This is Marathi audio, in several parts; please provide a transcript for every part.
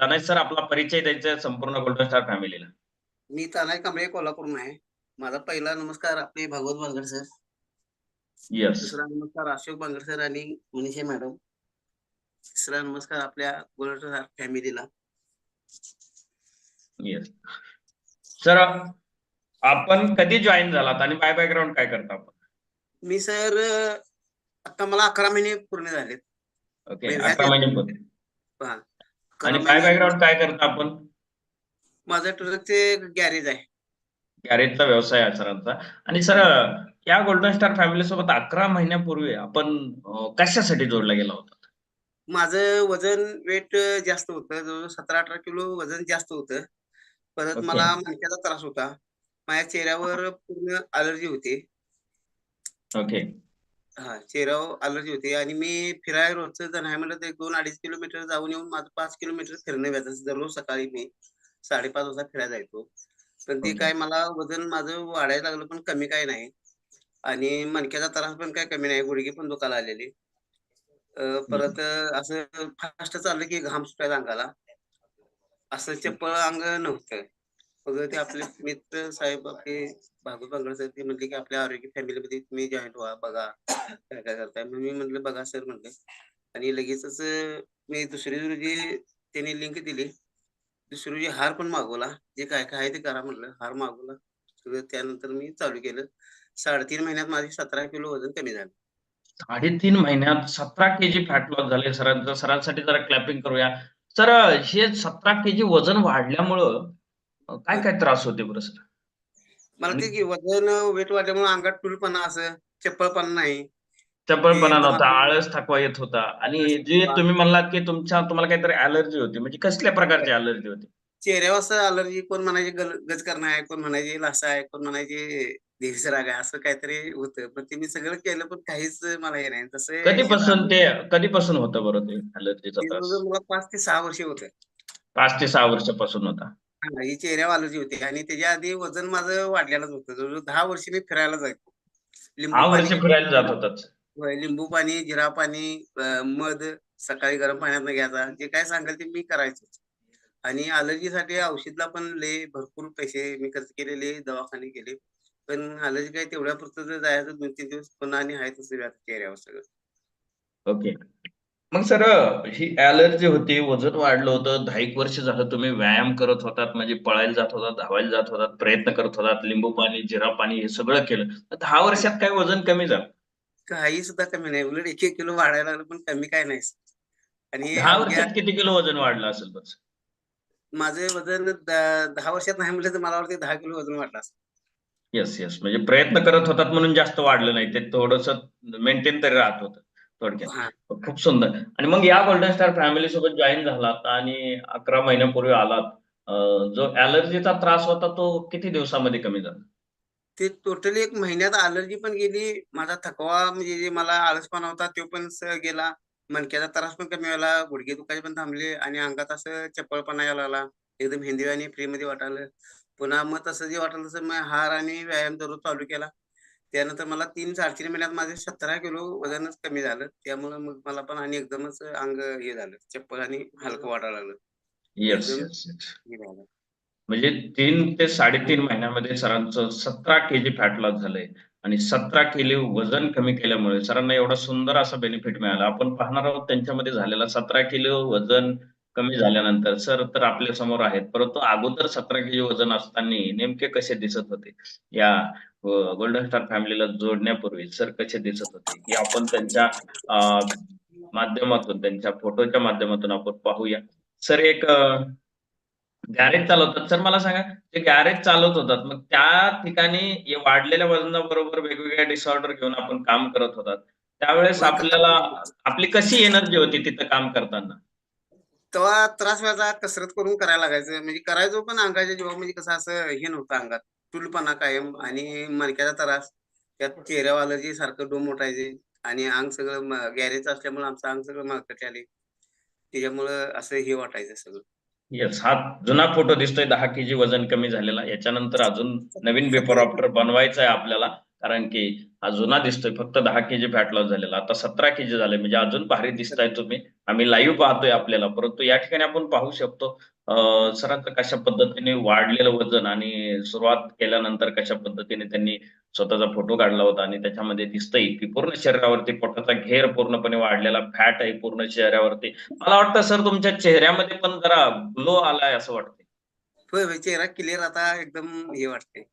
तनय सर आपला परिचय द्यायचा संपूर्ण गोल्डन स्टार फॅमिलीला मी तानाय कांबळे कोल्हापूरून आहे. माझा पहिला नमस्कार आपले भागवत बांगर सर. येस दुसरा नमस्कार अशोक बांगर सर आणि मनीषा मॅडम. तिसरा नमस्कार आपल्या गोल्डन फॅमिलीला येस सर आपण कधी जॉईन झालात आणि बाय बॅकग्राऊंड काय करता आपण? मी सर आता मला अकरा महिने पूर्ण झालेत. ओके अकरा महिने पूर्वी. पहा. आणि महिने- बॅकग्राऊंड काय करता आपण? माझं ट्रकचे गॅरेज आहे. गॅरेजचा व्यवसाय आहे सरांचा. आणि सर या गोल्डन स्टार फॅमिली सोबत अकरा महिन्यापूर्वी आपण कशासाठी जोडला गेला होता? माझं वजन वेट जास्त होतं. जवळजवळ सतरा अठरा किलो वजन जास्त होतं. परत ओके. मला मणक्याचा त्रास होता. माझ्या चेहऱ्यावर पूर्ण अलर्जी होती. ओके. हा चेहऱ्यावर अलर्जी होती. आणि मी फिरायला रोजचं जण आहे म्हणलं तर एक दोन अडीच किलोमीटर जाऊन येऊन माझं पाच किलोमीटर फिरणं व्हायचं दररोज सकाळी मी साडेपाच वाजता फिरायला जायचो. पण ते ओके. काय मला वजन माझं वाढायला लागलं पण कमी काय नाही. आणि मणक्याचा त्रास पण काय कमी नाही. गुडघे पण दुखायला आलेले अं, परत असं फास्ट चाललं की घाम सुटायला अंगाला. असं चप्पल अंग नव्हतं. मग ते आपले मित्र साहेब आपले भागवत बांगड सर ते म्हणले की आपल्या आरोग्य फॅमिलीमध्ये तुम्ही जॉईंट व्हा बघा. काय काय करताय? मग मी म्हटलं बघा सर म्हटलं आणि लगेचच मी दुसरी रोजी त्यांनी लिंक दिली दुसरी रोजी हार पण मागवला. जे काय काय आहे ते करा म्हटलं हार मागवला. सगळं त्यानंतर मी चालू केलं. साडेतीन महिन्यात माझे सतरा किलो वजन कमी झालं. साडेतीन महिन्यात सतरा केजी फॅट लॉस झाले. सरांचं सरांसाठी जरा क्लॅपिंग करूया. सर हे सतरा केजी वजन वाढल्यामुळं काय काय त्रास होते बरं सर? मला ते की वजन वेट वाढल्यामुळे अंगात टूलपणा असं चप्पलपणा नाही. चपळपणा नव्हता आळस थकवा येत होता. आणि जे तुम्ही म्हणलात की तुमच्या तुम्हाला काहीतरी अलर्जी होती म्हणजे कसल्या प्रकारची अलर्जी होती? चेहऱ्यावर असं अलर्जी कोण म्हणायचे गज करणं आहे कोण म्हणायचे लासा आहे कोण म्हणायचे देहसराग आहे असं काहीतरी होतं. पण ते मी सगळं केलं पण काहीच मला हे नाही. तसं कधीपासून ते कधीपासून होतं बरं ते अलर्जीचा मला पाच ते सहा वर्ष होतं. पाच ते सहा वर्षापासून होता. हा, ही चेहऱ्यावर अलर्जी होती आणि त्याच्या आधी वजन माझं वाढलेलंच होतं. जवळजवळ दहा वर्ष मी फिरायला जायचो. लिंबू दहा वर्ष पाणी- फिरायला जात होतात. होय, लिंबू पाणी जिरा पाणी अं, मध सकाळी गरम पाण्यात घ्यायचा. जे काय सांगाल ते मी करायचो आणि अलर्जीसाठी औषधला पण लय भरपूर पैसे मी खर्च केलेले दवाखाने केले. पण अलर्जी काय तेवढ्या पुरतं जायचं दोन तीन दिवस पुन्हा आणि आहे तसं चेहऱ्यावर सगळं. ओके. मग सर ही अलर्जी होती वजन वाढलं होतं दहा एक वर्ष झालं तुम्ही व्यायाम करत होतात म्हणजे पळायला जात होतात धावायला जात होतात प्रयत्न करत होतात लिंबू पाणी जिरा पाणी हे सगळं केलं. दहा वर्षात काय वजन कमी झालं? काही सुद्धा कमी नाही. उलट एक एक किलो वाढायला लागलं पण कमी काय नाही आणि दहा वर्षात किती किलो वजन वाढलं असेल बस माझं वजन दहा वर्षात नाही म्हटलं तर मला वाटतं दहा किलो वजन वाढलं असतं येस येस म्हणजे प्रयत्न करत होतात म्हणून जास्त वाढलं नाही. ते थोडस मेंटेन तरी राहत होतं. थोडक्यात. खूप सुंदर. आणि मग या गोल्डन स्टार फॅमिली सोबत जॉईन झालात आणि अकरा महिन्यापूर्वी आलात. जो अलर्जीचा त्रास होता तो किती दिवसामध्ये कमी झाला? ते टोटली एक महिन्यात अलर्जी पण गेली. माझा थकवा म्हणजे जे मला आळसपणा होता तो पण गेला. मणक्याचा त्रास पण कमी झाला गुडघे दुखायचे पण थांबले आणि अंगात असं चपळपणा यायला लागला. एकदम हिंदी आणि फ्री मध्ये वाटायला पुन्हा मग तसं जे वाटलं तसं मग हार आणि व्यायाम दररोज चालू केला. त्यानंतर मला तीन साडेतीन महिन्यात माझे सतरा किलो वजनच कमी झालं. त्यामुळे मग मला पण आणि एकदमच अंग हे झालं चप्पल आणि हलकं वाटायला लागलं. म्हणजे तीन ते साडेतीन महिन्यामध्ये सरांचं सतरा केजी फॅट लॉस झालंय आणि सतरा किलो वजन कमी केल्यामुळे सरांना एवढा सुंदर असा बेनिफिट मिळाला. आपण पाहणार आहोत त्यांच्यामध्ये झालेला सतरा किलो वजन कमी झाल्यानंतर सर तर आपल्यासमोर आहेत. परंतु अगोदर सतरा किलो वजन असताना नेमके कसे दिसत होते? या गोल्डन स्टार फॅमिलीला जोडण्यापूर्वी सर कसे दिसत होते की आपण त्यांच्या माध्यमातून त्यांच्या फोटोच्या माध्यमातून आपण पाहूया. सर एक गॅरेज चालवतात. सर मला सांगा ते गॅरेज चालवत होतात मग त्या ठिकाणी वाढलेल्या वजनाबरोबर वेगवेगळ्या डिसऑर्डर घेऊन आपण काम करत होतात. त्यावेळेस आपल्याला आपली कशी एनर्जी होती तिथं काम करताना? तेव्हा त्रास व्हायचा कसरत करून करायला लागायचं. म्हणजे करायचो पण अंगाच्या जीवा म्हणजे कसं असं हे नव्हतं अंगात. टुलपणा कायम आणि मणक्याचा त्रास. त्यात चेहऱ्यावर अलर्जी सारखं डोम उठायचे आणि अंग सगळं गॅरेज असल्यामुळे आमचं अंग सगळं मार्केट आले त्याच्यामुळं असं हे वाटायचं सगळं. येस हा जुना फोटो दिसतोय दहा केजी वजन कमी झालेला. याच्यानंतर अजून नवीन पेपर ऑप्टर बनवायचा आहे आपल्याला. कारण की हा जुना दिसतोय फक्त दहा केजी फॅट लॉस झालेला. आता सतरा केजी झाले म्हणजे अजून भारी दिसताय तुम्ही. आम्ही लाईव्ह पाहतोय आपल्याला. परंतु या ठिकाणी आपण पाहू शकतो सर सरांचं कशा पद्धतीने वाढलेलं वजन आणि सुरुवात केल्यानंतर कशा पद्धतीने त्यांनी स्वतःचा फोटो काढला होता आणि त्याच्यामध्ये दिसतंय की पूर्ण शरीरावरती पोटाचा घेर पूर्णपणे वाढलेला फॅट आहे पूर्ण चेहऱ्यावरती मला वाटतं सर तुमच्या चेहऱ्यामध्ये पण जरा ग्लो आलाय असं वाटतंय. चेहरा क्लिअर आता एकदम हे वाटते.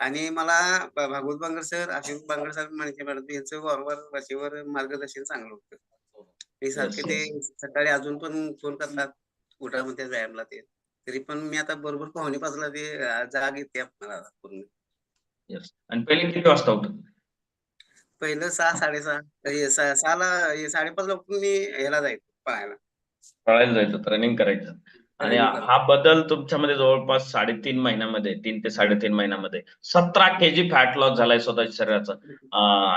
आणि मला Bhagwat Bangar sir Ashish Bangar sir Manike madam यांचं वारंवार भाषेवर मार्गदर्शन चांगलं होतं. हे सारखे ते सकाळी अजून पण फोन करतात उठामध्ये व्यायामला ते. तरी पण मी आता बरोबर पाहुणे पाचला ते जाग येते आपल्याला पूर्ण. येस आणि पहिले किती वाजता उठत? पहिलं सहा साडेसहा सहा- सहाला साडेपाचला उठून मी ह्याला जायचो पळायला पळायला जायचं रनिंग करायचं. आणि. हा बदल तुमच्यामध्ये जवळपास साडेतीन महिन्यामध्ये तीन ते साडेतीन महिन्यामध्ये सतरा केजी फॅट लॉस झालाय स्वतःच्या शरीराचा.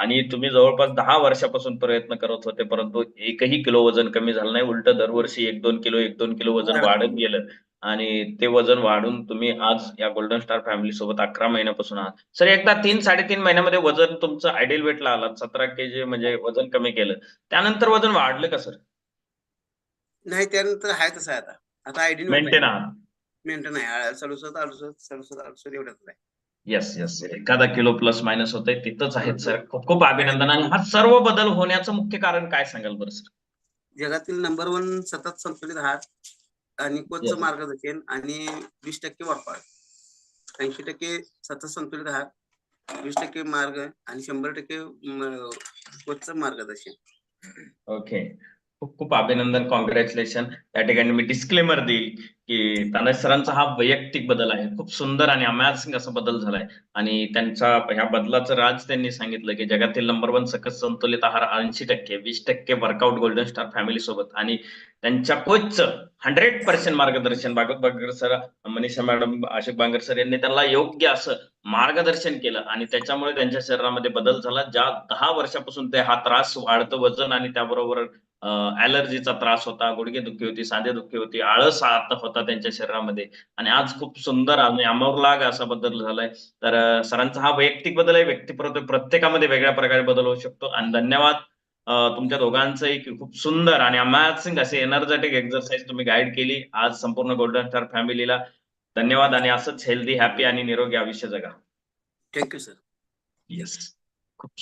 आणि तुम्ही जवळपास दहा वर्षापासून प्रयत्न करत होते परंतु एकही किलो वजन कमी झालं नाही. उलट दरवर्षी एक दोन किलो एक दोन किलो वजन वाढत गेलं. आणि ते वजन वाढून तुम्ही आज या गोल्डन स्टार फॅमिली सोबत अकरा महिन्यापासून आहात. सर एकदा तीन साडेतीन महिन्यामध्ये वजन तुमचं आयडियल वेटला आलात सतरा केजी म्हणजे वजन कमी केलं. त्यानंतर वजन वाढलं का सर? नाही त्यानंतर आहे तसं आता. आता आयडी मेंटेन आहात. मेंटेन आहे. सडुसष्ट अडुसष्ट सडुसष्ट अडुसष्ट एवढ्याच आहे. येस येस एखादा किलो प्लस मायनस होतंय तिथंच आहेत सर खूप खूप अभिनंदन. आणि हा सर्व बदल होण्याचं मुख्य कारण काय सांगाल बरं सर जगातील नंबर वन सतत संतुलित आहार आणि Yes. मार्गदर्शन आणि वीस टक्के वापर. ऐंशी टक्के सतत संतुलित आहार वीस टक्के मार्ग आणि शंभर टक्के म, कोचचं मार्गदर्शन? ओके खूप खूप अभिनंदन कॉंग्रॅच्युलेशन या ठिकाणी मी डिस्क्लेमर देईल की तानाजी सरांचा हा वैयक्तिक बदल आहे. खूप सुंदर आणि अमॅझिंग असा बदल झालाय. आणि त्यांचा ह्या बदलाचं राज त्यांनी सांगितलं की जगातील नंबर वन सकस संतुलित आहार ऐंशी टक्के वीस टक्के वर्कआउट गोल्डन स्टार फॅमिली सोबत. आणि त्यांच्या कोचचं हंड्रेड पर्सेंट मार्गदर्शन Bagat Bangar sir Manisha madam Ashik Bangar sir यांनी त्यांना योग्य असं मार्गदर्शन केलं. आणि त्याच्यामुळे त्यांच्या शरीरामध्ये बदल झाला. ज्या दहा वर्षापासून ते हा त्रास वाढतं वजन आणि त्याबरोबर ऍलर्जीचा त्रास होता गुडघे दुखी होती सांधे दुखी होती आळस आता होता त्यांच्या शरीरामध्ये. आणि आज खूप सुंदर आणि अमरलाग असा बदल झालाय. तर सरांचा हा वैयक्तिक बदल आहे व्यक्तिपरत्वे प्रत्येकामध्ये वेगळ्या प्रकारे बदल होऊ शकतो. आणि धन्यवाद. तुमच्या दोघांचंही खूप सुंदर आणि अमॅझिंग असे एनर्जेटिक एक्झरसाइज तुम्ही गाईड केली. आज संपूर्ण गोल्डन स्टार फॅमिलीला धन्यवाद आणि असंच हेल्दी हॅपी आणि निरोगी आयुष्य जगा. Thank you sir yes